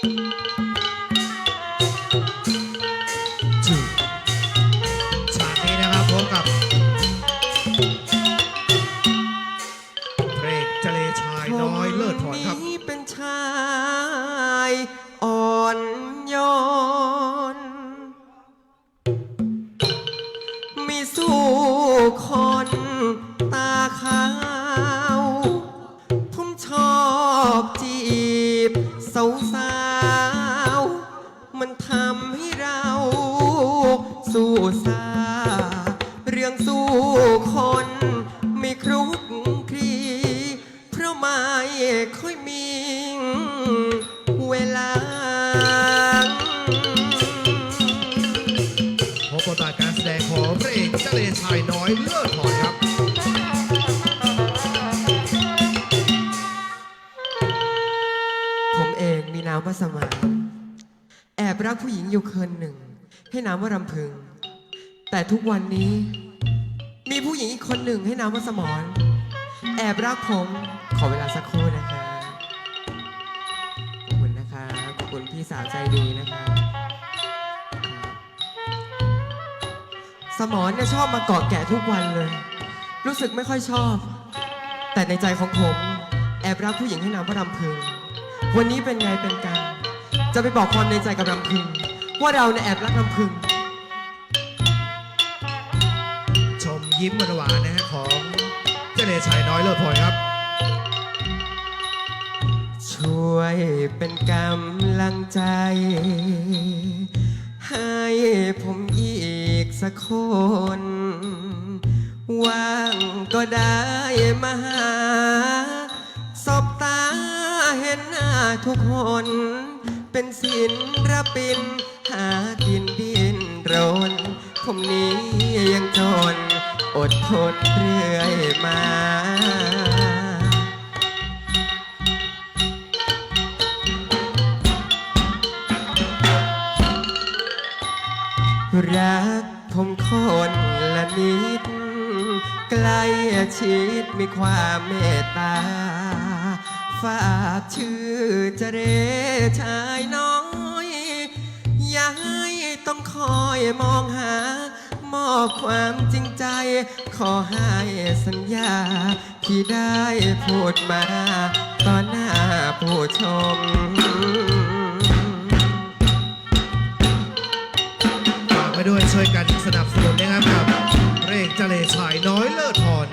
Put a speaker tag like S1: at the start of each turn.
S1: คเพนอยนนี้เป็นชายอ่อนโยน มีสู้คนตาข้า สู้ซาเรื่องสู้คนไม่ครุกคลีเพราะไม่ค่อยมีเวลา
S2: พบบทบาทการแสดงของพระเอกเจเลชายน้อยเลิศถอนครับ
S1: ผมเองมีนามว่าสมานแอบรักผู้หญิงอยู่คนหนึ่ง ให้นามว่ารำพึง แต่ทุกวันนี้ มีผู้หญิงอีกคนหนึ่งให้นามว่าสมรแอบรักผม ขอเวลาสักครู่นะคะขอบคุณนะคะขอบคุณพี่สาวใจดีนะคะ สมรเนี่ยชอบมาเกาะแกะทุกวันเลย รู้สึกไม่ค่อยชอบ แต่ในใจของผม แอบรักผู้หญิงให้นามว่ารำพึง วันนี้เป็นไงเป็นกัน จะไปบอกความในใจกับรำพึง ว่าเราเนี่ยแอบรักรำพึง
S2: ชมยิ้มหวานๆนะฮะของเจเลชายน้อยเลิศถอนครับ
S1: ช่วยเป็นกำลังใจ ให้ผมอีกสักคน ว่างก็ได้มาหาสบตาเห็นหน้าทุกคน เป็นศิลปิน หากินดินรน ผมนี้ยังจน อดทนเรื่อยมา รักผมคนละนิด ใกล้ชิดมีความเมตตา ฝากชื่อเจเรชายน้อยอย่าให้ต้อง คอยมองหา มอบความจริงใจ ขอให้สัญญา ที่ได้พูดมาต่อหน้าผู้ชม
S2: ฝากไปด้วยช่วยกันสนับสนุนนะครับกับพระเอกเจเลชายน้อยเลิศถอน